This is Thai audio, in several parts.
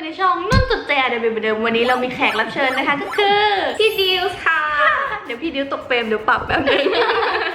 กันในช่องนุ่นตุดใจเดิมเหมือนเดิมวันนี้เรามีแขกรับเชิญนะคะก็คือพี่ดิวส์ค่ะ เดี๋ยวพี่ดิวตกเฟรมเดี๋ยวปรับแบบนึง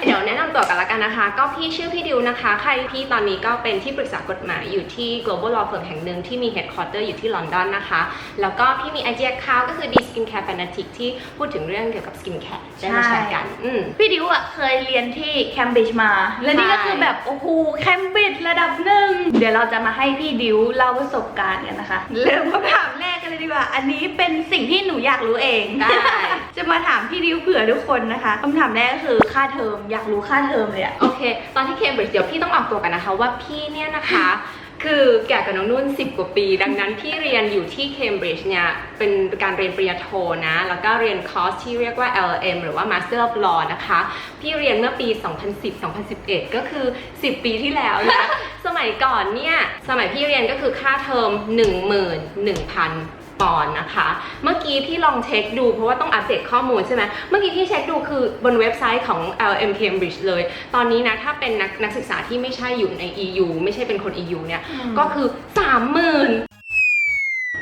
เดี๋ยวแนะนำตัวกันละกันนะคะ ก็พี่ชื่อพี่ดิวนะคะ ใครพี่ตอนนี้ก็เป็นที่ปรึกษากฎหมายอยู่ที่ global law firm แห่งหนึ่งที่มี headquarter อยู่ที่ลอนดอนนะคะ แล้วก็พี่มี IG account ก็คือ D Skincare Fanatic ที่พูดถึงเรื่องเกี่ยวกับ skincare ได้มาแชร์กัน อืม พี่ดิวอะเคยเรียนที่แคมบริดจ์มา และนี่ก็คือแบบโอ้โหแคมบริดจ์ระดับหนึ่ง เดี๋ยวเราจะมาให้พี่ดิวเล่าประสบการณ์กันนะคะ เริ่มคำถามแรกกันเลยดีกว่า อันนี้เป็นสิ่งที่หนูอยากรู้เองได้จะมาถามพี่ดิวเผื่อทุกคนนะคะคำถามแรกก็คือค่าเทอมอยากรู้ค่าเทอมเลยอะ โอเค ตอนที่เคมบริดจ์เดี๋ยวพี่ต้องออกตัวกันนะคะว่าพี่เนี่ยนะคะ คือแก่กับน้องนุ่น 10 กว่าปี ดังนั้นพี่เรียนอยู่ที่เคมบริดจ์เนี่ย เป็นการเรียนปริญญาโทนะ แล้วก็เรียนคอร์สที่เรียกว่า LLM หรือว่า Master of Law นะคะ พี่เรียนเมื่อปี 2010-2011 ก็คือ 10 ปีที่แล้วนะ สมัยก่อนเนี่ย สมัยพี่เรียนก็คือค่าเทอม 11,000 ปอนด์นะคะ เมื่อกี้พี่ลองเช็คดูเพราะว่าต้องอัปเดตข้อมูลใช่ไหมเมื่อกี้ที่เช็คดูคือบนเว็บไซต์ของ LM Cambridge เลย ตอนนี้นะถ้าเป็นนักนักศึกษาที่ไม่ใช่อยู่ใน EU ไม่ใช่เป็นคน EU เนี่ยก็คือ 30,000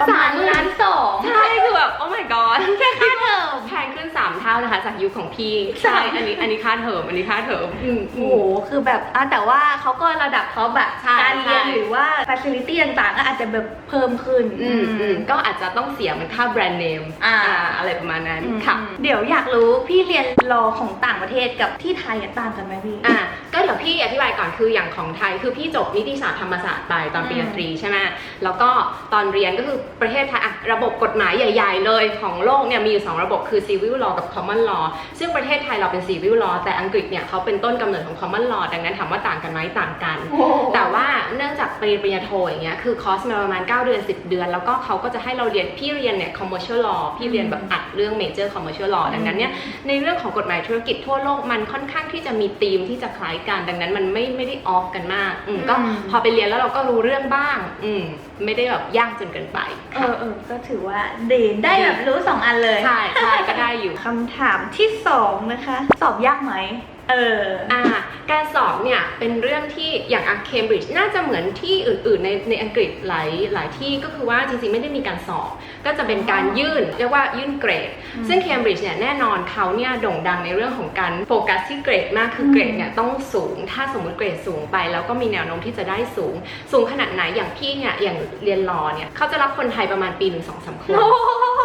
ประมาณล้านสองใช่คือแบบโอ้ my god แค่ค่าเทอม แพงขึ้น 3 เท่านะคะ จากยุคของพี่ ใช่ อันนี้อันนี้ค่าเทอมอันนี้ค่าเทอมอืมโอ้โห คือแบบอะแต่ว่าเขาก็ระดับเขาแบบใช่การเรียนใช่ หรือว่า facility ต่างๆก็อาจจะแบบเพิ่มขึ้น อืมอืมก็อาจจะต้องเสียเหมันค่าแบรนด์เนมอ่า อะไรประมาณนั้นอืมค่ะ เดี๋ยวอยากรู้พี่เรียนรอของต่างประเทศกับที่ไทยอะต่างกันไหมพี่ อะก็ เดี๋ยวพี่อธิบายก่อนคืออย่างของไทย คือพี่จบนิติศาสตร์ธรรมศาสตร์ไปตอนปริญญาตรีใช่ไหมแล้วก็ตอนเรียนก็คือประเทศไทยอะระบบกฎหมายใหญ่ ๆ เลยของโลกเนี่ยมีอยู่2ระบบคือ civil law กับ common law ซึ่งประเทศไทยเราเป็น civil law แต่อังกฤษเนี่ยเขาเป็นต้นกำเนิดของ common law ดังนั้นถามว่าต่างกันไหมต่างกัน แต่ว่าเนื่องจากปริญญาโทอย่างเงี้ยคือคอร์สมาประมาณ 9 เดือน 10 เดือน แล้วก็เขาก็จะให้เราเรียนพี่เรียนเนี่ย commercial law พี่เรียนแบบอัดเรื่อง major commercial law ดังนั้นเนี่ยในเรื่องของกฎหมายธุรกิจทั่วโลกมันค่อนข้างที่จะมีธีมที่จะคล้ายกันดังนั้นมันไม่ไม่ได้ออฟกันมาก อืมก็อืม พอไปเรียนแล้วเราก็รู้เรื่องบ้าง อืมไม่ได้แบบยากจนเกินไปเออเออก็ถือว่าดีได้แบบรู้สองอันเลยใช่ใช่ก็ได้อยู่ คำถามที่สองนะคะ สอบยากไหม เออ อ่าการสอบเนี่ยเป็นเรื่องที่อย่างเคมบริดจ์น่าจะเหมือนที่อื่นๆในในอังกฤษหลายหลายที่ก็คือว่าจริงๆไม่ได้มีการสอบ ก็จะเป็นการยื่นเรียกว่ายื่นเกรดอืมซึ่งเคมบริดจ์เนี่ยแน่นอนเขาเนี่ยโด่งดังในเรื่องของการโฟกัสที่เกรดมากคือเกรดเนี่ยต้องสูง ถ้าสมมติเกรดสูงไป แล้วก็มีแนวโน้มที่จะได้สูง สูงขนาดไหนอย่างพี่เนี่ยอย่างเรียนรอเนี่ยเขาจะรับคนไทยประมาณปีหนึ่งสองสามคน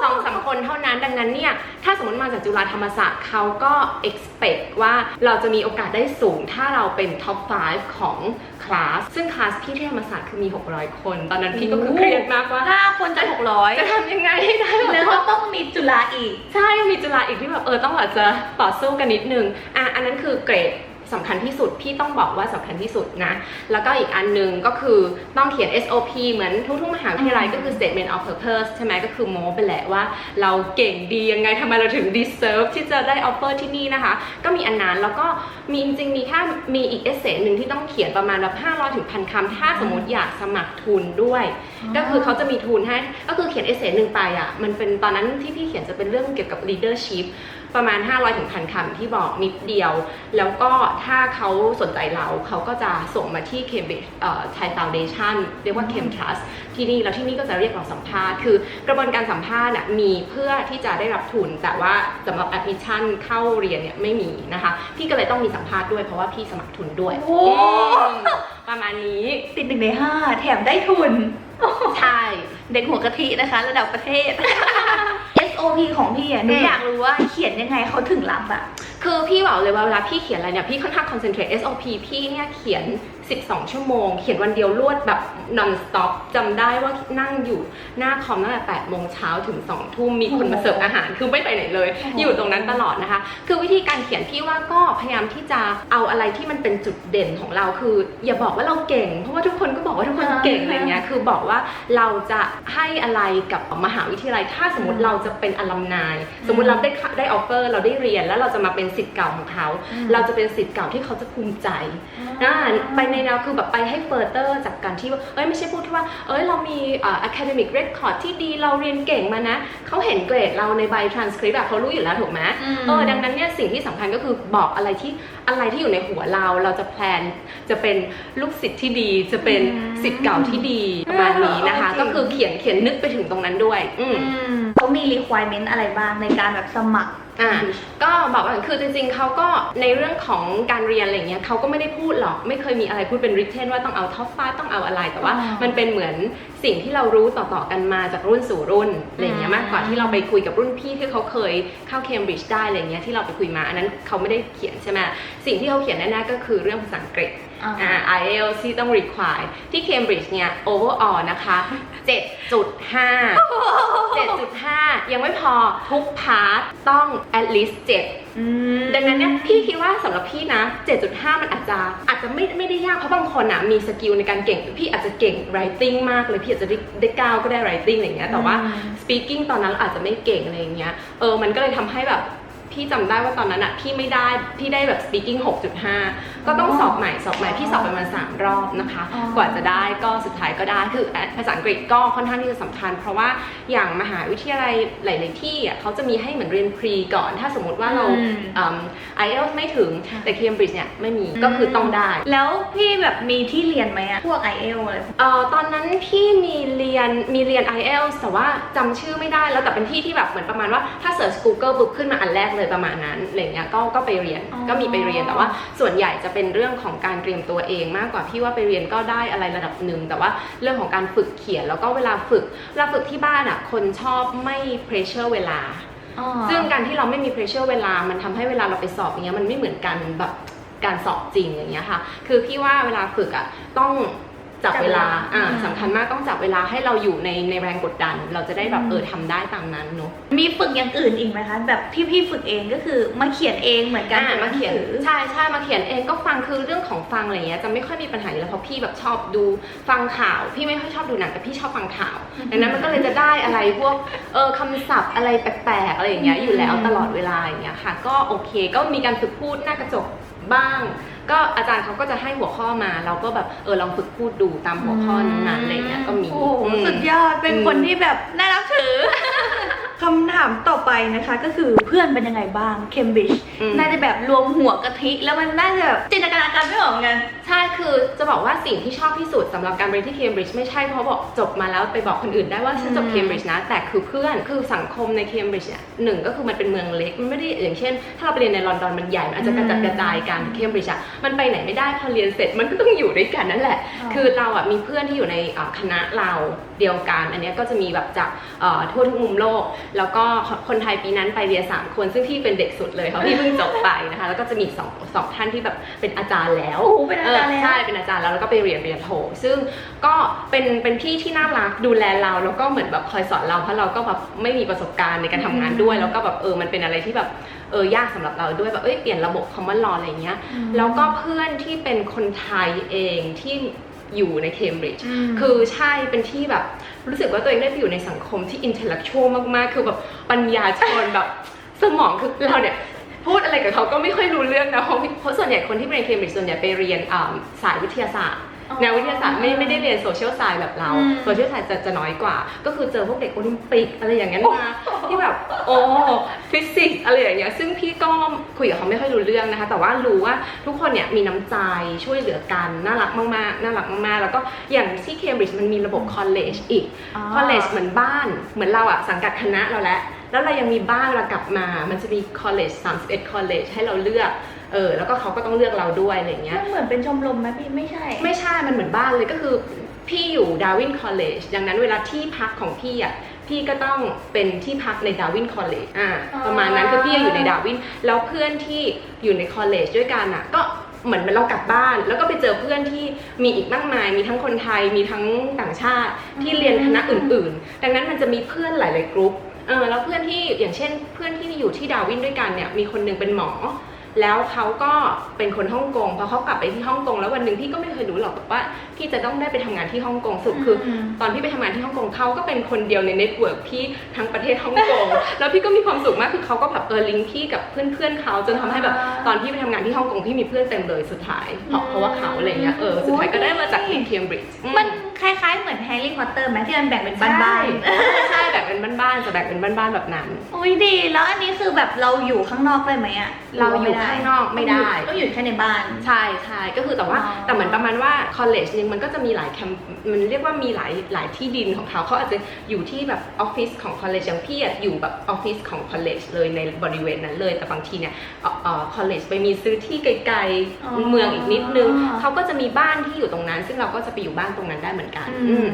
สองสามคนเท่านั้นดังนั้นเนี่ยถ้าสมมติมาจากจุฬาธรรมศาสตร์เขาก็ expect ว่าเราจะมีโอกาสได้สูง ถ้าเราเป็น top 5 ของคลาสซึ่งคลาสพี่ที่ธรรมศาสตร์คือมี 600 คน ตอนนั้นพี่ก็คือเครียดมากว่าห้าคนจะหกร้อยจะทำยังไงให้ได้แล้วก็ต้องมีจุฬาอีก ใช่มีจุฬาอีกที่แบบเออต้องอาจจะต่อสู้กันนิดนึงอะอันนั้นคือเกรด สำคัญที่สุดพี่ต้องบอกว่าสำคัญที่สุดนะ แล้วก็อีกอันหนึงก็คือต้องเขียน SOP เหมือนทุกๆมหาวิทยาลัยอืมก็คือ statement of purpose ใช่ไหมก็คือโม้ไปแหละว่า เราเก่งดียังไงทำไมเราถึง deserve ที่จะได้ offer ที่นี่นะคะ ก็มีอันนั้นแล้วก็มีจริงๆมีแค่มีอีกเอเซหนึ่งที่ต้องเขียนประมาณแบบ500ถึงพันคำถ้าสมมติอยากสมัครทุนด้วย ก็คือเขาจะมีทุนให้ก็คือเขียนเอเซหนึ่งไปอะมันเป็นตอนนั้นที่พี่เขียนจะเป็นเรื่องเกี่ยวกับ leadership ประมาณ 500ถึงพันคำที่บอกนิดเดียว แล้วก็ถ้าเขาสนใจเราเขาก็จะส่งมาที่ Cambridge เอ่อ Thai Foundation เรียกว่า Cam Trust ที่นี่แล้วที่นี่ก็จะเรียกเราสัมภาษณ์ คือกระบวนการสัมภาษณ์น่ะมีเพื่อที่จะได้รับทุน แต่ว่าสำหรับ admission เข้าเรียนเนี่ยไม่มีนะคะ พี่ก็เลยต้องมีสัมภาษณ์ด้วยเพราะว่าพี่สมัครทุนด้วยโอ้อืมประมาณนี้ติดหนึ่งในห้าแถมได้ทุน ใช่ เด็กหัวกะทินะคะ ระดับประเทศ SOP ของพี่อะ หนูอยากรู้ว่าเขียนยังไงเขาถึงรับอะคือพี่บอกเลยว่าเวลาพี่เขียนอะไรเนี่ยพี่ค่อนข้างคอนเซนเทรต SOP พี่เนี่ยเขียน 12 ชั่วโมง เขียนวันเดียวรวดแบบ non stop จำได้ว่านั่งอยู่หน้าคอมตั้งแต่8โมงเช้าถึง 2 ทุ่มมีคนมาเสิร์ฟอาหาร คือไม่ไปไหนเลยโอ้โหอยู่ตรงนั้นตลอดนะคะ คือวิธีการเขียนพี่ว่าก็พยายามที่จะเอาอะไรที่มันเป็นจุดเด่นของเราคือ อย่าบอกว่าเราเก่ง เพราะว่าทุกคนก็บอกว่าทุกคนเก่งอะไรเงี้ยคือบอกว่าเราจะให้อะไรกับมหาวิทยาลัยถ้าสมมติเราจะเป็นอลัมนายสมมติเราได้เข้าได้ออฟเฟอร์เราได้เรียนแล้วเราจะมาเป็นสิทธิ์เก่าของเขา อืมเราจะเป็นสิทธิ์เก่าที่เขาจะภูมิใจนะไปในแนวคือแบบไปให้เฟอร์เตอร์จากการที่ว่าเอ้ยไม่ใช่พูดที่ว่า เอ้ยเรามีเอ่อ academic record ที่ดีเราเรียนเก่งมานะ เขาเห็นเกรดเราในใบ transcript อะเขารู้อยู่แล้วถูกไหมอืมเออดังนั้นเนี่ยสิ่งที่สำคัญก็คือบอกอะไรที่อะไรที่อยู่ในหัวเราเราจะแพลนจะเป็นลูกศิษย์ที่ดีจะเป็นอืมศิษย์เก่าที่ดีประมาณนี้นะคะโอเคก็คือเขียนเขียนนึกไปถึงตรงนั้นด้วยอืมเขามี requirement อะไรบ้างในการแบบสมัคร อ่าก็บอกว่าคือจริงๆเขาก็ในเรื่องของการเรียนอะไรเงี้ยเขาก็ไม่ได้พูดหรอก ไม่เคยมีอะไรพูดเป็น written ว่าต้องเอา top 5ต้องเอาอะไรแต่ว่าอ๋อมันเป็นเหมือนสิ่งที่เรารู้ต่อๆกันมาจากรุ่นสู่รุ่นอะไรเงี้ยอืมมากกว่าที่เราไปคุยกับรุ่นพี่ที่เขาเคยเข้าเคมบริดจ์ได้อะไรเงี้ยที่เราไปคุยมาอันนั้นเขาไม่ได้เขียนใช่ไหมสิ่งที่เขาเขียนแน่ๆก็คือเรื่องภาษาอังกฤษอ่า IELTS ที่ต้อง require ที่ Cambridge เนี่ย overall นะคะ 7.5 7.5 ยังไม่พอทุกพาร์ทต้อง at least 7 อืมดังนั้นเนี่ยพี่คิดว่าสำหรับพี่นะ 7.5 มันอาจจะอาจจะไม่ไม่ได้ยากเพราะบางคนอะมีสกิลในการเก่ง พี่อาจจะเก่ง writing มากเลยพี่อาจจะได้ได้เก้าก็ได้ writing อะไรเงี้ยแต่ว่าอืม speaking ตอนนั้นเราอาจจะไม่เก่งอะไรเงี้ยเออมันก็เลยทำให้แบบพี่จำได้ว่าตอนนั้นอะพี่ไม่ได้พี่ได้แบบ speaking 6.5 ก็ต้องสอบใหม่สอบใหม่พี่สอบประมาณ3รอบนะคะอ๋อกว่าจะได้ก็สุดท้ายก็ได้คือภาษาอังกฤษก็ค่อนข้างที่จะสำคัญ เพราะว่าอย่างมหาวิทยาลัยหลาย ๆ ที่อะเขาจะมีให้เหมือนเรียนพรีก่อน ถ้าสมมติว่าเราอืมอืม IELTS ไม่ถึงแต่ Cambridge เนี่ยไม่มีก็คือต้องได้ แล้วพี่แบบมีที่เรียนไหมอะพวก IELTS อะไรพวกเอ่อตอนนั้นพี่มีเรียนมีเรียน IELTS แต่ว่าจำชื่อไม่ได้แล้วแต่เป็นที่ที่แบบเหมือนประมาณว่าถ้าเสิร์ช Google ปุ๊บขึ้นมาอันแรกเลยประมาณนั้นอะไรเงี้ยก็ก็ไปเรียนอ๋อก็มีไปเรียนแต่ว่าส่วนใหญ่จะเป็นเรื่องของการเตรียมตัวเอง มากกว่าพี่ว่าไปเรียนก็ได้อะไรระดับหนึ่งแต่ว่าเรื่องของการฝึกเขียนแล้วก็เวลาฝึกเวลาฝึกที่บ้านอะคนชอบไม่ pressure เวลาอ๋อซึ่งการที่เราไม่มี pressure เวลา มันทำให้เวลาเราไปสอบอย่างเงี้ยมันไม่เหมือนกันแบบการสอบจริงอย่างเงี้ยค่ะ คือพี่ว่าเวลาฝึกอะต้อง จับเวลาจับเวลาอ่าอืมสำคัญมากต้องจับเวลาให้เราอยู่ในในแรงกดดัน เราจะได้แบบอืมเออทำได้ตามนั้นเนอะมีฝึกอย่างอื่นอีกไหมคะ แบบที่พี่ฝึกเองก็คือมาเขียนเองเหมือนกันอ่ามาเขียนหรือใช่ใช่มาเขียนเองก็ฟังคือเรื่องของฟังอะไรเงี้ยจะไม่ค่อยมีปัญหาอยู่แล้วเพราะพี่แบบชอบดูฟังข่าว พี่ไม่ค่อยชอบดูหนังแต่พี่ชอบฟังข่าวดังนั้นมันก็เลยจะได้อะไรพวกเออคำศัพท์อะไรแปลกๆอะไรอย่างเงี้ยอยู่แล้วตลอดเวลาอย่างเงี้ยค่ะ ก็โอเคก็มีการฝึกพูดหน้ากระจกบ้าง ก็อาจารย์เขาก็จะให้หัวข้อมา เราก็แบบเออลองฝึกพูดดูตามหัวข้อนั้นๆอะไรเงี้ยก็มีโอ้โหอืม สุดยอดเป็นอืมคนที่แบบน่านับถือ คำถามต่อไปนะคะก็คือเพื่อนเป็นยังไงบ้างเคมบริดจ์อืม น่าจะแบบรวมหัวกะทิ แล้วมันน่าจะแบบจินตนาการไม่ออกเหมือนกัน ใช่คือจะบอกว่าสิ่งที่ชอบที่สุดสำหรับการเรียนที่เคมบริดจ์ไม่ใช่เพราะบอกจบมาแล้วไปบอกคนอื่นได้ว่าฉันจบอืมเคมบริดจ์นะ แต่คือเพื่อนคือสังคมในเคมบริดจ์เนี่ยหนึ่งก็คือมันเป็นเมืองเล็ก มันไม่ได้อย่างเช่น ถ้าเราไปเรียนในลอนดอนมันใหญ่ มันอาจจะกระจัดกระจายกันเคมบริดจ์อะมันไปไหนไม่ได้พอเรียนเสร็จมันก็ต้องอยู่ด้วยกันนั่นแหละอ๋อคือเราอะมีเพื่อนที่อยู่ในอ่าคณะเราเดียวกัน อันเนี้ยก็จะมีแบบจากเอ่อทั่วทุกมุมโลก แล้วก็คนไทยปีนั้นไปเรียนสามคนซึ่งพี่เป็นเด็กสุดเลยเขาะพี่เพิ่งจบไปนะคะแล้วก็จะมีอีกสองสองท่านที่แบบเป็นอาจารย์แล้วโอ้โหเป็นอาจารย์แล้ว ใช่เป็นอาจารย์แล้วแล้วก็ไปเรียนปริญญาโท ซึ่งก็เป็นเป็นพี่ที่น่ารักดูแลเราแล้วก็เหมือนแบบคอยสอนเราเพราะเราก็แบบไม่มีประสบการณ์ในการทำงานด้วย แล้วก็แบบเออมันเป็นอะไรที่แบบเออยากสำหรับเราด้วยแบบเอ้ยเปลี่ยนระบบคอมมอนลออะไรอย่างเงี้ย แล้วก็เพื่อนที่เป็นคนไทยเองที่อยู่ในเคมบริดจ์มคือใช่เป็นที่แบบรู้สึกว่าตัวเองได้ไปอยู่ในสังคมที่อินเทลเล็กชวลมาก ๆ คือแบบปัญญาชนแบบสมองคือเราเนี่ย พูดอะไรกับเขาก็ไม่ค่อยรู้เรื่องนะเพราะเพราะส่วนใหญ่คนที่ไปเรียนเคมบริดจ์ส่วนใหญ่ไปเรียนอ่าสายวิทยาศาสตร์อ๋อแนววิทยาศาสตร์ไม่ไม่ได้เรียนโซเชียลไซน์แบบเราอืมโซเชียลไซน์จะจะน้อยกว่า ก็คือเจอพวกเด็กโอลิมปิกอะไรอย่างเงี้ยมาที่แบบโอ้ฟิสิกส์อะไรอย่างเงี้ยซึ่งพี่ก็คุยกับเขาไม่ค่อยรู้เรื่องนะคะ แต่ว่ารู้ว่าทุกคนเนี่ยมีน้ำใจช่วยเหลือกัน น่ารักมากๆ น่ารักมากๆ แล้วก็อย่างที่เคมบริดจ์มันมีระบบคอลเลจอีกอ๋อคอลเลจเหมือนบ้านเหมือนเราอะสังกัดคณะเราแล้ว แล้วเรายังมีบ้านเวลากลับมา มันจะมีคอลเลจ31คอลเลจให้เราเลือก เออ แล้วก็เขาก็ต้องเลือกเราด้วยอะไรอย่างเงี้ย มันเหมือนเป็นชมรมไหมพี่ไม่ใช่ ไม่ใช่ มันเหมือนบ้านเลยก็คือ พี่อยู่ดาวินคอลเลจดังนั้นเวลาที่พักของพี่อะ พี่ก็ต้องเป็นที่พักในดาวินคอลเลจอ่าอ๋อประมาณนั้นคือพี่อยู่ในดาวิน แล้วเพื่อนที่อยู่ในคอลเลจด้วยกันอะ ก็เหมือนเรากลับบ้าน แล้วก็ไปเจอเพื่อนที่มีอีกมากมาย มีทั้งคนไทย มีทั้งต่างชาติที่เรียนคณะอื่น ๆ ดังนั้นมันจะมีเพื่อนหลาย ๆ กลุ่ม เออแล้วเพื่อนที่อย่างเช่น เพื่อนที่อยู่ที่ดาวินด้วยกันเนี่ยมีคนหนึงเป็นหมอ แล้วเขาก็เป็นคนฮ่องกงพอเขากลับไปที่ฮ่องกงแล้ววันหนึ่งพี่ก็ไม่เคยรู้หรอกว่าพี่จะต้องได้ไปทำงานที่ฮ่องกงสุดคืออมตอนพี่ไปทำงานที่ฮ่องกงเขาก็เป็นคนเดียวในเน็ตเวิร์กพี่ทั้งประเทศฮ่องกงแล้วพี่ก็มีความสุขมากคือเขาก็แบบเออลิงก์พี่กับเพื่อนๆเขาจนทำให้แบบตอนพี่ไปทำงานที่ฮ่องกงพี่มีเพื่อนเต็มเลยสุดท้ายเพราะเพราะว่าเขาอะไรเงี้ยเออสุดท้ายก็ได้มาจากที่เคมบริดจ์มัน คล้ายๆเหมือนแฮร์รี่พอตเตอร์ไหมที่มันแบ่งเป็นบ้านใช่ใช่แบบเป็นบ้านๆจะแบบเป็นบ้านๆแบบนั้น ๆอุ้ยดี แล้วอันนี้คือแบบเราอยู่ข้างนอกได้ไหมอะเราอยู่ข้างนอกไม่ได้ ต้องอยู่แค่ในบ้าน ใช่ใช่ก็คือแต่ว่าอ๋อแต่เหมือนประมาณว่าคอลเลจนึงมันก็จะมีหลายแคมมันเรียกว่ามีหลายหลายที่ดินของเขาเขาอาจจะอยู่ที่แบบออฟฟิศของคอลเลจอย่างพี่อะอยู่แบบออฟฟิศของคอลเลจเลยในบริเวณนั้นเลยแต่บางทีเนี่ยเอ่อคอลเลจไปมีซื้อที่ไกลอ๋อ ๆเมืองอีกนิดนึงเขาก็จะมีบ้านที่อยู่ตรงนั้น ซึ่งเราก็จะไปอยู่บ้านตรงนั้นได้เหมือนกันอือืม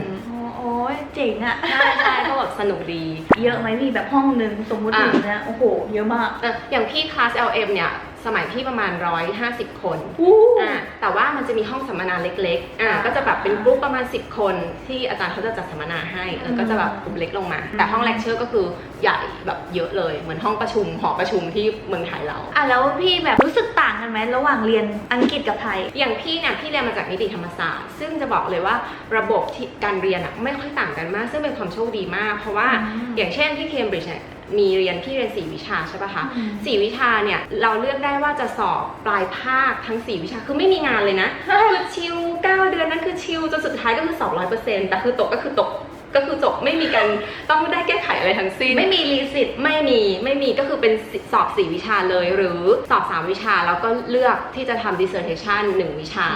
มโอ้ยเจ๋งอะใช่ใช่ก็แบบสนุกดี เยอะไหมพี่แบบห้องหนึ่งสมมุติอะหนึ่งเนี่ยโอ้โห เยอะมากเอ่ออย่างพี่คลาส LM เนี่ย สมัยพี่ประมาณ 150 คนอู้อ่าแต่ว่ามันจะมีห้องสัมมนาเล็กๆอ่าอ่าก็จะแบบเป็นกรุ๊ปประมาณ 10 คนที่อาจารย์เขาจะจัดสัมมนาให้เอออืมก็จะแบบกลุ่มเล็กลงมาอืมแต่ห้องเลคเชอร์ก็คือใหญ่แบบเยอะเลยเหมือนห้องประชุมหอประชุมที่เมืองไทยเรา อะแล้วพี่แบบรู้สึกต่างกันไหมระหว่างเรียนอังกฤษกับไทย อย่างพี่เนี่ยพี่เรียนมาจากนิติธรรมศาสตร์ ซึ่งจะบอกเลยว่าระบบที่การเรียนอะไม่ค่อยต่างกันมาก ซึ่งเป็นความโชคดีมาก เพราะว่าอืมอย่างเช่นที่เคมบริดจ์เนี่ย มีเรียนพี่เรียนสี่วิชาใช่ปะคะอืมสี่วิชาเนี่ยเราเลือกได้ว่าจะสอบปลายภาคทั้งสี่วิชาคือไม่มีงานเลยนะคือชิลเก้าเดือนนั้นคือชิลจนสุดท้ายก็คือสอบร้อยเปอร์เซ็นต์แต่คือตกก็คือตกก็คือจบไม่มีการต้องได้แก้ไขอะไรทั้งสิ้น ไม่มีรีสิตไม่มีไม่มีก็คือเป็นสอบสี่วิชาเลย หรือสอบสามวิชาแล้วก็เลือกที่จะทำ dissertation หนึ่งวิชา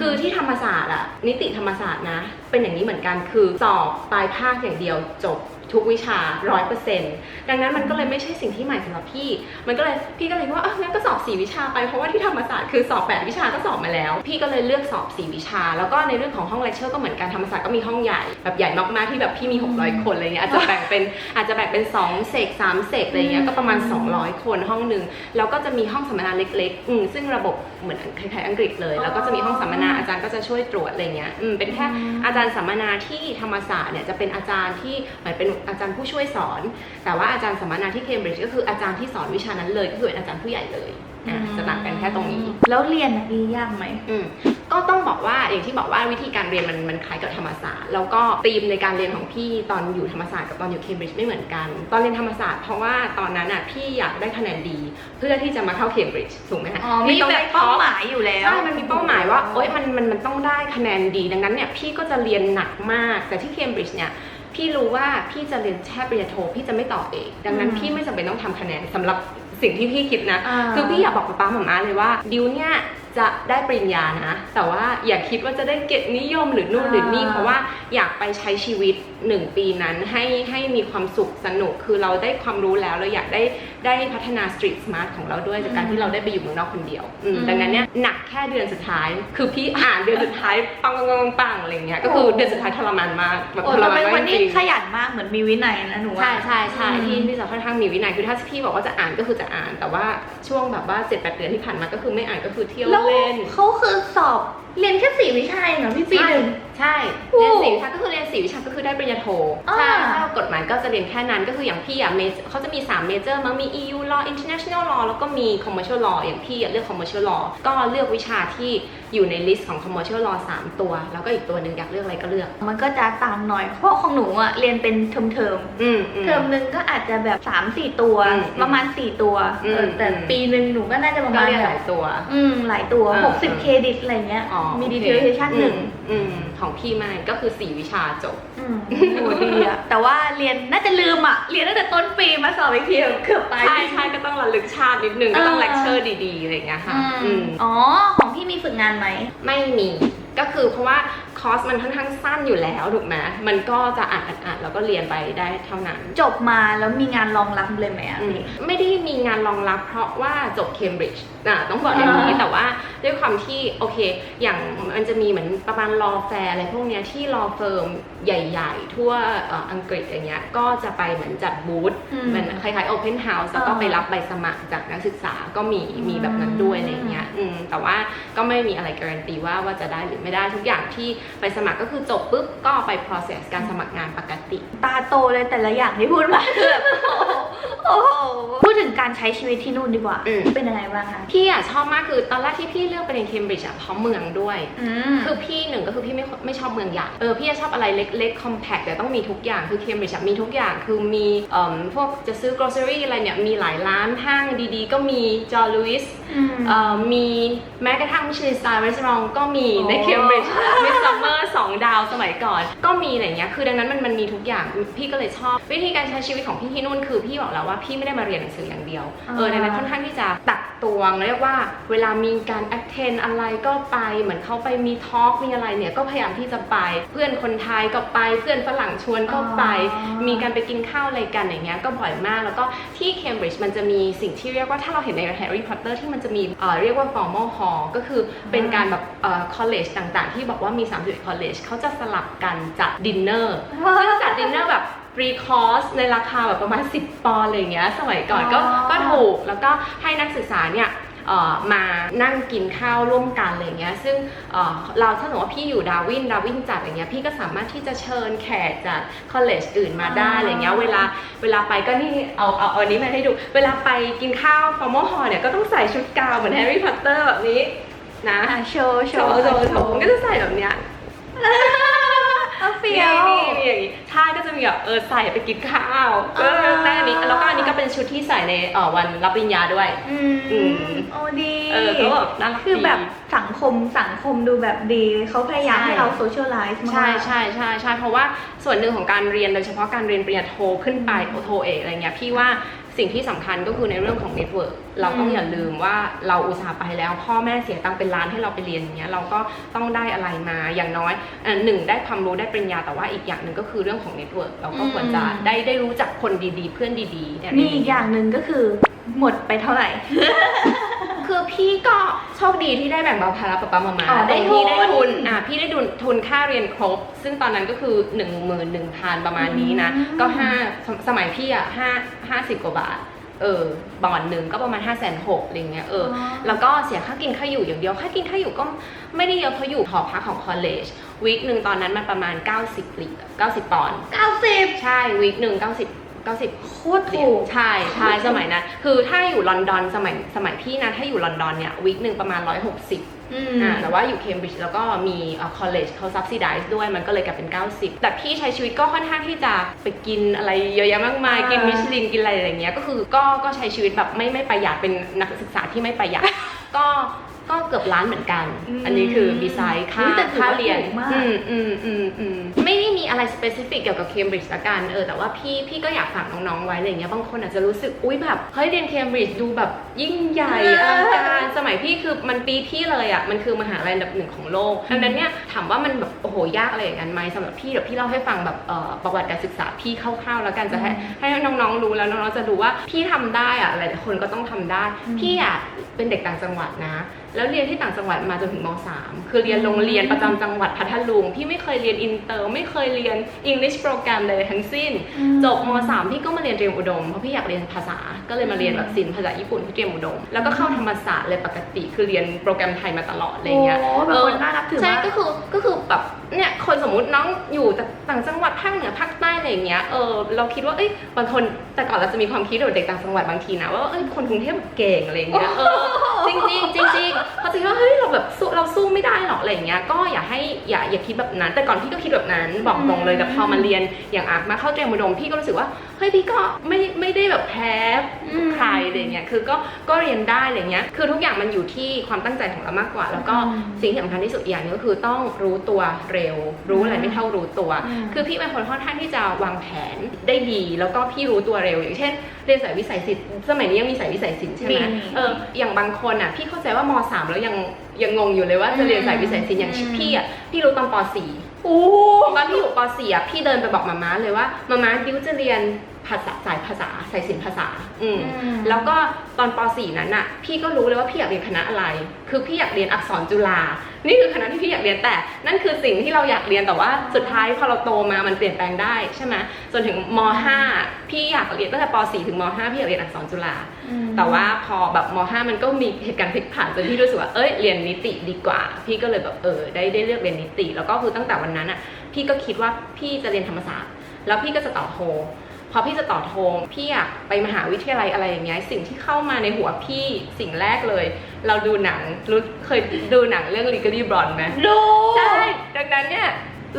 คือที่ธรรมศาสตร์อะนิติธรรมศาสตร์นะ เป็นอย่างนี้เหมือนกันคือสอบปลายภาคอย่างเดียวจบทุกวิชาร้อยเปอร์เซ็นต์ดังนั้นมันก็เลยไม่ใช่สิ่งที่ใหม่สำหรับพี่ มันก็เลยพี่ก็เลยว่าเอองั้นก็สอบ4วิชาไปเพราะว่าที่ธรรมศาสตร์คือสอบ8วิชาก็สอบมาแล้ว พี่ก็เลยเลือกสอบ4วิชา แล้วก็ในเรื่องของห้องเลคเชอร์ก็เหมือนกันธรรมศาสตร์ก็มีห้องใหญ่แบบใหญ่มากๆที่แบบพี่มี 600 คนอะไรเงี้ยอาจจะแบ่งเป็นอาจจะแบ่งเป็น2เซก3เซกอะไรเงี้ยก็ประมาณ 200 คนห้องหนึ่งแล้วก็จะมีห้องสัมมนาเล็กๆอืมซึ่งระบบเหมือนคล้ายๆอังกฤษเลย แล้วก็จะมีห้องสัมมนาอาจารย์ก็จะช่วยตรวจอะไรเงี้ยอืมเป็นแค่อาจารย์สัมมนาที่ธรรมศาสตร์เนี่ยจะเป็นอาจารย์ที่เหมือนเป็นอาจารย์ผู้ช่วยสอน แต่ว่าอาจารย์สัมมนาที่เคมบริดจ์ก็คืออาจารย์ที่สอนวิชานั้นเลยก็คือเป็นอาจารย์ผู้ใหญ่เลยอะจะต่างกันแค่ตรงนี้ แล้วเรียนอะพี่ยากไหมอืมก็ต้องบอกว่าอย่างที่บอกว่าวิธีการเรียนมันมันคล้ายกับธรรมศาสตร์แล้วก็ธีมในการเรียนของพี่ตอนอยู่ธรรมศาสตร์กับตอนอยู่เคมบริดจ์ไม่เหมือนกัน ตอนเรียนธรรมศาสตร์เพราะว่าตอนนั้นอะพี่อยากได้คะแนนดี เพื่อที่จะมาเข้าเคมบริดจ์ถูกไหมคะอ๋อมีพี่ต้องแบได้บท็เป้าอปหมายอยู่แล้วใช่มันมีเป้าหมายว่าโอ๊ยมันมันมันต้องได้คะแนนดีดังนั้นเนี่ยพี่ก็จะเรียนหนักมากแต่ที่เคมบริดจ์เนี่ย พี่รู้ว่าพี่จะเรียนแค่ปริญญาโทพี่จะไม่ต่อเองดังนั้นอืมพี่ไม่จำเป็นต้องทำคะแนนสำหรับสิ่งที่พี่คิดนะ อ่า คือพี่อยากบอกป๊าป๊าหม่าม่าเลยว่าดิวเนี่ย จะได้ปริญญานะ แต่ว่าอย่าคิดว่าจะได้เกียรตินิยมหรือนู่นหรือนี่เพราะว่าอยากไปใช้ชีวิตหนึ่งปีนั้นให้ให้มีความสุขสนุกคือเราได้ความรู้แล้วเราอยากได้ได้พัฒนา street smart ของเราด้วยจากการที่เราได้ไปอยู่เมืองนอกคนเดียวอืมอืมดังนั้นเนี่ยหนักแค่เดือนสุดท้าย คือพี่อ่านเดือนสุดท้ายปังปังปังปังอะไรเงี้ยก็คือเดือนสุดท้ายทรมานมากแบบโอ้ทรเรามานเป็นมาคกนจที่ริงขยันมากเหมือนมีวินัยนะหนูว่าใช่ใช่ใช่อืมที่ที่จะค่อนข้างมีวินัยคือถ้าพี่บอกว่าจะอ่านก็คือจะอ่าน แต่ว่าช่วงแบบว่าเจ็ดแปดเดือนที่ผ่านมาก็คือไม่อ่านก็คือเที่ยวแล้วเล่น เขาคือสอบ เรียนแค่สี่วิชาเองเหรอพี่ปีหนึ่ง ใช่โอ้เรียนสี่วิชาก็คือเรียนสี่วิชาก็คือได้ปริญญาโทอ่าใช่ถ้ากฎหมายก็จะเรียนแค่นั้นก็คืออย่างพี่อะ major เขาจะมี3 major มั้งมี EU law international law แล้วก็มี commercial law อย่างพี่อะเลือก commercial law ก็เลือกวิชาที่อยู่ในลิสต์ของ commercial law 3 ตัว แล้วก็อีกตัวหนึ่งอยากเลือกอะไรก็เลือก มันก็จะต่างหน่อยเพราะของหนูอะเรียนเป็นเทอมเทอมอืมอืๆมเทอมหนึ่งก็อาจจะแบบ3ามสี่ตัวอืมประมาณ 4 ตัวอืมเออแต่อืมปีหนึ่งหนูก็น่าจะประก็มาณเรียนแบหบลายตัว อืมหลายตัวอ่า60 เครดิตอะไรเงี้ยอ๋อมีโอเค dissertation หนึ่งอืมของพี่ไม่ก็คือ4วิชาจบอืมโหดีอะแต่ว่าเรียนน่าจะลืมอะเรียนตั้งแต่ต้นปีมาสอบอีกทีเกือบไปใช่ใช่ก็ต้องระลึกชาตินิดนึงก็ต้องเออ เลคเชอร์ดีๆอะไรอย่างเงี้ยค่ะอือืมม อ๋อ ของพี่มีฝึกงานไหม ไม่มีก็คือเพราะว่าคอร์สมันค่อนข้างสั้นอยู่แล้วถูกไหมมันก็จะอ่านอ่านอ่านแล้วก็เรียนไปได้เท่านั้นจบมาแล้วมีงานรองรับเลยไหมอะอืมพี่ ไม่ได้มีงานรองรับเพราะว่าจบเคมบริดจ์ อะต้องบอกอย่างนี้อ่าแต่ว่าด้วยความที่โอเค อย่างมันจะมีเหมือนประมาณรอแฟร์อะไรพวกเนี้ยที่รอเฟิร์มใหญ่ๆ ทั่วเอ่ออังกฤษอย่างเงี้ยก็จะไปเหมือนจัดบูธอืมเหมือนคล้ายๆ Open House แล้วก็อ่าไปรับใบสมัครจากนักศึกษาก็มีมีแบบนั้นด้วยอะไรอย่างเงี้ยอืมแต่ว่าก็ไม่มีอะไรการันตีว่าว่าจะได้หรือไม่ได้ทุกอย่างที่ไปสมัครก็คือจบปุ๊บก็ไป process การสมัครงานปกติ ตาโตเลยแต่ละอย่างที่พูดมาคือแบบโอ้ โหโอ้โหพูดดถึงการใช้ชีวิตที่นู่นดีกว่า อืม เป็นยังไงบ้างคะ พี่อะชอบมากคือตอนแรกที่พี่เลือกไปเรียนเคมบริดจ์อะเพราะเมืองด้วย อืม คือพี่หนึ่งก็คือพี่ไม่ไม่ชอบเมืองใหญ่เออพี่จะชอบอะไรเล็กๆ compact แต่ต้องมีทุกอย่างคือเคมบริดจ์มีทุกอย่างคือมีเอ่อพวกจะซื้อ grocery อะไรเนี่ย มีหลายร้านห้างดีๆ ก็มีจอร์ลุยส์อืมเอ่อมีแม้กระทั่งมิชลินสตาร์รีสอร์ทก็มีโอ้ในเคมบริดจ์มิสซัมเมอร์สองดาวสมัยก่อน ก็มีอะไรเงี้ยคือดังนั้นมันมันมีทุกอย่างพี่ก็เลยชอบ วิธีการใช้ชีวิตของพี่ที่นู่นคือพี่บอกแล้วว่าพี่ไม่ได้มาเรียนหนังสืออย่างเดียว เออดังนั้นค่อนข้างที่จะตักตวงเรียกว่าเวลามีการ attend อะไรก็ไป เหมือนเขาไปมีทอล์กมีอะไรเนี่ยก็พยายามที่จะไป เพื่อนคนไทยก็ไป เพื่อนฝรั่งชวนก็ไปอ๋อมีการไปกินข้าวอะไรกันอย่างเงี้ยก็บ่อยมาก แล้วก็ที่เคมบริดจ์มันจะมีสิ่งที่เรียกว่าถ้าเราเห็นในแฮร์รี่พอตเตอร์ที่มันจะมีเอ่อเรียกว่า formal hall ก็คือเป็นการแบบเอ่อ college ต่างๆ ที่บอกว่ามี31 college เขาจะสลับกันจัดดินเนอร์ซึ่งจัดดินเนอร์แบบ ฟรีคอร์สในราคาแบบประมาณ 10 ปอนด์อะไรอย่างเงี้ยสมัยก่อนก็อ๋อก็ถูกแล้วก็ให้นักศึกษาเนี่ยเอ่อมานั่งกินข้าวร่วมกันอะไรอย่างเงี้ย ซึ่งเอ่อเราถ้าสมมติว่าพี่อยู่ดาวินดาวินจัดอย่างเงี้ย พี่ก็สามารถที่จะเชิญแขกจากคอลเลจอื่นมาได้อะไรเงี้ย เวลาเวลาไปก็นี่เอาเอาเอาอันนี้มาให้ดู เวลาไปกินข้าวฟอร์มอลฮอลเนี่ยก็ต้องใส่ชุดกาวเหมือนแฮร์รี่พอตเตอร์แบบนี้นะอะโชว์โชโชว์ว์โชว์โชว์มันก็จะใส่แบบเนี้ย เอาเฟี้นี่ยวนี่นี่อย่างงี้ใช่ก็จะมีแบบเออใส่ไปกินข้าวเออได้อันนี้แล้วก็อันนี้ก็เป็นชุดที่ใส่ในเอ่อวันรับปริญญาด้วย อือืมมโอ้ดีเออก็แบบน่ารักคือแบบดีสังคมสังคมดูแบบดี เขาพยายามใช่ ให้เราโซเชียลไลซ์มาก ใช่ใช่ใช่ใช่เพราะว่าส่วนหนึ่งของการเรียนโดยเฉพาะการเรียนปริญญาโทขึ้นไปโทเอกอะไรเงี้ยพี่ว่า สิ่งที่สำคัญก็คือในเรื่องของเน็ตเวิร์กเราต้องอย่าลืมว่าเราอุตส่าห์ไปแล้ว พ่อแม่เสียตังค์เป็นล้านให้เราไปเรียนอย่างเงี้ยเราก็ต้องได้อะไรมาอย่างน้อยอหนึ่งได้ความรู้ได้ปริญญาแต่ว่าอีกอย่างหนึ่งก็คือเรื่องของเน็ตเวิร์กเราก็ควรจะได้ได้รู้จักคนดีๆ เพื่อนดีๆเนี่ยอีกอย่างหนึ่งก็คือหมดไปเท่าไหร่ คือพี่ก็โชคดีที่ได้แบ่งเบาภาระป๊าป๊ามามาอ๋อได้ตรงที่ได้ทุทุนนอะพี่ได้ทุนทุนค่าเรียนครบ ซึ่งตอนนั้นก็คือ1 1 0 0 0ประมาณนี้นะอืมก็ห้าสมสมัยพี่อะห้าห้าสิบกว่าบาท เออบอนหนึ่งก็ประมาณ5้าแสนหกอะไรเงี้ยเออ แล้วก็เสียค่ากินค่าอยู่อย่างเดียว ค่ากินค่าอยู่ก็ไม่ได้เยอะเพราะอยู่หอพักของคอลเลจวีคหนึ่งตอนนั้นมันประมาณ 90เหรียญ90 ปอนด์ เก้าสิบ ใช่วีคหนึ่ง90 90โคตรถูกใช่ใช่สมัยนั้น คือถ้าอยู่ลอนดอนสมัยสมัยพี่นะถ้าอยู่ลอนดอนเนี่ยวีคหนึ่งประมาณ 160อืมอ่าแต่ว่าอยู่เคมบริดจ์แล้วก็มีคอลเลจเขา subsidize ด้วยมันก็เลยกลายเป็น 90 แต่พี่ใช้ชีวิตก็ค่อนข้างที่จะไปกินอะไรเยอะแยะมากมายอ่ากิกินมิชลินกินอะไรอย่างเงี้ยก็คือก็ก็ใช้ชีวิตแบบไม่ไม่ประหยัดเป็นนักศึกษาที่ไม่ประหยัดก็ก็เกือบล้านเหมือนกันอืมอันนี้คือบีไซด์ค่าอุ๊ยแต่ถือค่าว่าเรียนถูกมากอืมอืมอืมอืมไม่ได้มี อะไรสเปซิฟิกเกี่ยวกับเคมบริดจ์ละกันเออแต่ว่าพี่พี่ก็อยากฝากน้องๆไว้อะไรอย่างเงี้ยบางคนอาจจะรู้สึกอุ้ยแบบเฮ้ยเรียนเคมบริดจ์ดูแบบยิ่งใหญ่อลังการสมัยพี่คือมันปีพี่เลยอะมันคือมหาลัยอันดับหนึ่งของโลกดังนั้นเนี่ยถามว่ามันแบบโอ้โหยากอะไรอย่างนั้นไหมสำหรับพี่เดี๋ยวพี่เล่าให้ฟังแบบเอ่อประวัติการศึกษาพี่คร่าวๆแล้วกันจะให้ให้น้องๆรู้แล้วน้องๆจะรู้ว่าพี่ทำได้อะหลายๆคนก็ต้องทำได้อืมพี่อะเป็นเด็กต่างจังหวัดนะ แล้วเรียนที่ต่างจังหวัดมาจนถึงม .3 คือเรียนโรงเรียนประจำจังหวัดพัทลุง พี่ไม่เคยเรียนอินเตอร์ ไม่เคยเรียน English โปรแกรมเลยทั้งสิ้นอืมจบม .3 พี่ก็มาเรียนเตรียมอุดม เพราะพี่อยากเรียนภาษา ก็เลยมาเรียนแบบศิลป์ภาษาญี่ปุ่นที่เตรียมอุดม แล้วก็เข้าธรรมศาสตร์เลยปกติ คือเรียนโปรแกรมไทยมาตลอดอะไรเงี้ยโอ้เป็นคนน่านับถือใช่มากก็คือก็คือแบบเนี่ยคนสมมุติน้องอยู่แต่ต่างจังหวัดภาคเหนือภาคใต้อะไรอย่างเงี้ยเออเราคิดว่าเอ้ยบางคนแต่ก่อนเราจะมีความคิดว่าเด็กต่างจังหวัดบางทีนะว่าเอ้ยคนกรุงเทพเก่งอะไรอย่างเงี้ยเออจริงจริงๆจริงๆเขาจะคิดว่าเฮ้ยเราแบบสู้เราสู้ไม่ได้หรอกอะไรอย่างเงี้ยก็อย่าให้อย่าอย่าคิดแบบนั้น แต่ก่อนพี่ก็คิดแบบนั้นบอกตรงเลยแต่พอมาเรียนอย่างอาร์มาเข้าเตรียมอุดมพี่ก็รู้สึกว่าเฮ้ยพี่ก็ไม่ไม่ได้แบบแพ้อืมใครอะไรเงี้ยคือก็ก็เรียนได้อะไรเงี้ยคือทุกอย่างมันอยู่ที่ความตั้งใจของเรามากกว่า แล้วก็อืมสิ่งที่สำคัญที่สุดอีกอย่างหนึงก็คือต้องรู้ตัวเร็ว รู้อะไรไม่เท่ารู้ตัวอืมคือพี่เป็นคนค่อนข้างที่จะวางแผนได้ดี แล้วก็พี่รู้ตัวเร็วอย่างเช่นเรียนสายวิสัยศิลป์สมัยนี้ยังมีสายวิสัยศิลป์ใช่ไหมมีเอออย่างบางคนอะพี่เข้าใจว่ามสามแล้วยังยังงงอยู่เลยว่าจะเรียนสายวิสัยศิลป์อย่างอืม พี่อะพี่รู้ตอนปสี่ โอ้ ตอนพี่อยู่ป .4 อะพี่เดินไปบอกมาม่าเลยว่ามาม่าดิวจะเรียน ภาษาสายภาษาสายศิลป์ภาษา อืมแล้วก็ตอนป .4 นั้นน่ะพี่ก็รู้เลยว่าพี่อยากเรียนคณะอะไร คือพี่อยากเรียนอักษรจุฬานี่คือคณะที่พี่อยากเรียนแต่ นั่นคือสิ่งที่เราอยากเรียนแต่ว่าสุดท้ายพอเราโตมามันเปลี่ยนแปลงได้ใช่ไหมจนถึงม .5 พี่อยากเรียนตั้งแต่ป .4 ถึงม .5 พี่อยากเรียนอักษรจุฬาอืมแต่ว่าพอแบบม .5 มันก็มีเหตุการณ์พลิกผันจนพี่รู้สึกว่าเอ้ยเรียนนิติดีกว่า พี่ก็เลยแบบเออได้ได้เลือกเรียนนิติ แล้วก็คือตั้งแต่วันนั้นอะพี่ก็คิดว่าพี่จะเรียนธรรมศาสตร์แล้วพี่ก็จะต่อโท พพอพี่จะต่อโทพี่อะไปมหาวิทยาลัยอะไรอย่างเงี้ยสิ่งที่เข้ามาในหัวพี่สิ่งแรกเลย เราดูหนังรู้เคยดูหนังเรื่อง Legally Blonde ไหมดูใช่ดังนั้นเนี่ย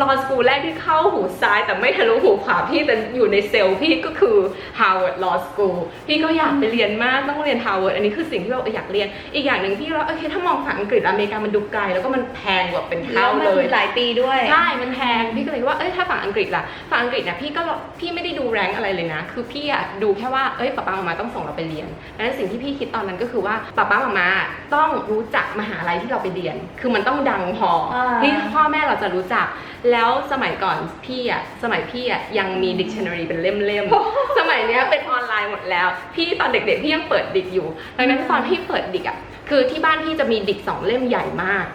รอสกูลแรกที่เข้าหูซ้ายแต่ไม่ทะลุหูขวาพี่แต่อยู่ในเซลล์พี่ก็คือ Harvard Law School พี่ก็อยากไปเรียนมากต้องเรียน Harvard อันนี้คือสิ่งที่เราอยากเรียน อีกอย่างหนึ่งพี่ว่าโอเคถ้ามองฝั่งอังกฤษอเมริกามันดูไกลแล้วก็มันแพงกว่าเป็นแล้เท่าวมันเลยหลายปีด้วยใช่มันแพงพี่ก็เลยว่าเอ้ยถ้าฝั่งอังกฤษล่ะฝั่งอังกฤษนะพี่ก็พี่ไม่ได้ดูแรงค์อะไรเลยนะ คือพี่อะดูแค่ว่าเอ้ยป๊าป๊ามามาต้องส่งเราไปเรียนดังนั้นสิ่งที่พี่คิดตอนนั้นก็คือว่าป๊าป๊ามามาต้องรู้จักมหาลัยที่เราไปเรียน คือมันต้องดังพออาที่พ่อแม่เราจะรู้จักแล้วสมัยก่อนพี่อะสมัยพี่อะยังมี dictionary เป็นเล่มๆ สมัยเนี้ยเป็นออนไลน์หมดแล้ว พี่ตอนเด็กๆพี่ยังเปิดดิกอยู่ดังนั้นตอนพี่เปิดดิกอะคือที่บ้านพี่จะมีดิกสองเล่มใหญ่มาก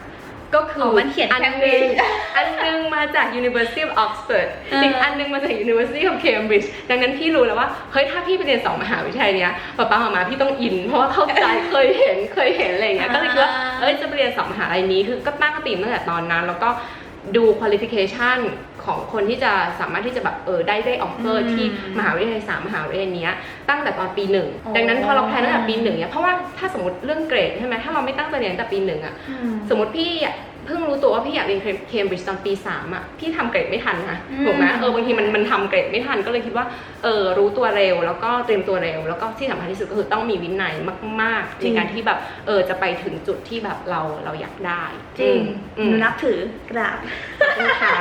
ก็คืออมันเขียนอันหนึง Cambridge อันหนึงมาจาก University of Oxford เอออีอีกอันหนึงมาจาก University of Cambridge ดังนั้นพี่รู้แล้วว่าเฮ้ยถ้าพี่ไปเรียนสองมหาวิทยาลัยเนี้ยป๊าป๊ามามาพี่ต้องอิน เพราะว่าเข้าใจเคยเห็นเคยเห็นอะไรอย่างเงี้ยก็เลยคิดว่าเอ้ยจะไปเรียนสองมหาลัยนี้คือก็ตั้งตีมตั้งแต่ตอนนั้น แล้วก็ ดู qualification ของคนที่จะสามารถที่จะแบบเออได้ได้ออฟเฟออืร์มที่มหาวิทยาลัยสามมหาวิทยาลัยเนี้ยตั้งแต่ตอนปีหนึ่งอ๋อดังนั้นพอเราแพลนตั้งแต่ปีหนึ่งเนี่ยเพราะว่าถ้าสมมติเรื่องเกรดใช่ไหมถ้าเราไม่ตั้งใจเรียนตั้งแต่ปีหนึ่งอะอืมสมมติพี่อะ เพิ่งรู้ตัวว่าพี่อยากเรียนเคมบริดจ์ตอนปีสามอะพี่ทำเกรดไม่ทันนะอืมถูกไหมเออบางทีมันมันทำเกรดไม่ทันก็เลยคิดว่าเออรู้ตัวเร็ว แล้วก็เตรียมตัวเร็ว แล้วก็ที่สำคัญที่สุดก็คือต้องมีวินัยมากๆจริในงการที่แบบเออจะไปถึงจุดที่แบบเราเราอยากได้ จริงอืหมนูนับถือกราบอืมค่ะ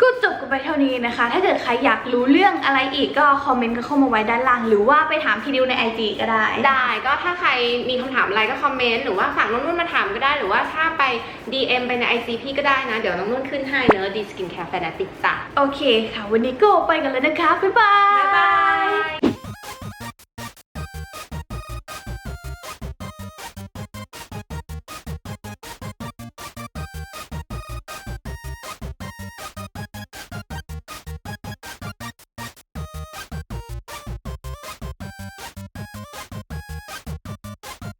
ก็จบกันไปเท่านี้นะคะ ถ้าเกิดใครอยากรู้เรื่องอะไรอีกก็คอมเมนต์กันเข้ามาไว้ด้านล่าง หรือว่าไปถามพี่ดิวใน IG ก็ได้ ได้ก็ถ้าใครมีคำถามอะไรก็คอมเมนต์หรือว่าฝากน้องนุ่นมาถามก็ได้หรือว่าถ้าไป DM ไปใน IG พี่ก็ได้นะ เดี๋ยวน้องนุ่นขึ้นให้เนอะดีสกินแคร์แฟนติกจ้ะโอเคค่ะ วันนี้ก็ไปกันแล้วนะคะ บ๊ายบาย บ๊ายบาย